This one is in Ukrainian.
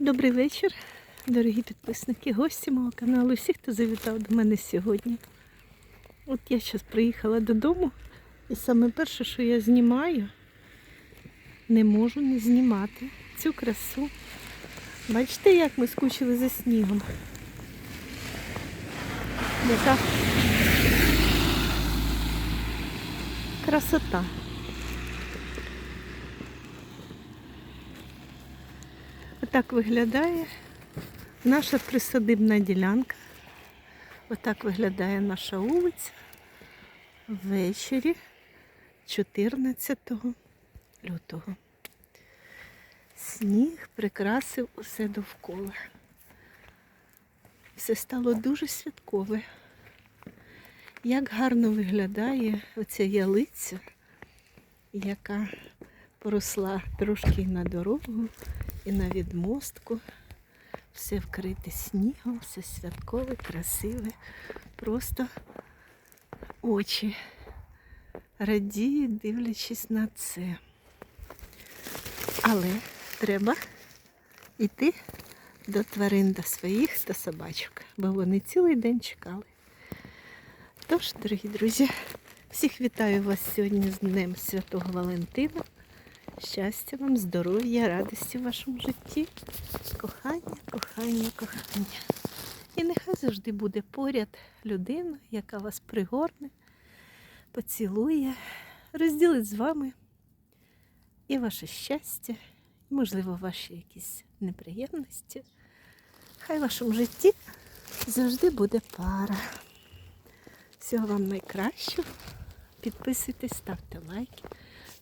Добрий вечір, дорогі підписники, гості мого каналу, всі, хто завітав до мене сьогодні. От я зараз приїхала додому, і саме перше, що я знімаю, не можу не знімати цю красу. Бачите, як ми скучили за снігом. Яка красота. Отак виглядає наша присадибна ділянка. Отак виглядає наша вулиця ввечері 14 лютого. Сніг прикрасив усе довкола. Все стало дуже святкове. Як гарно виглядає оця ялиця, яка поросла трошки на дорогу і на відмостку. Все вкрите снігом, все святкове, красиве. Просто очі радіють, дивлячись на це. Але треба йти до тварин, до своїх, до собачок, бо вони цілий день чекали. Тож, дорогі друзі, всіх вітаю вас сьогодні з Днем Святого Валентина. Щастя вам, здоров'я, радості в вашому житті, кохання, кохання, кохання. І нехай завжди буде поряд людина, яка вас пригорне, поцілує, розділить з вами і ваше щастя, і, можливо, ваші якісь неприємності. Хай в вашому житті завжди буде пара. Всього вам найкращого. Підписуйтесь, ставте лайки.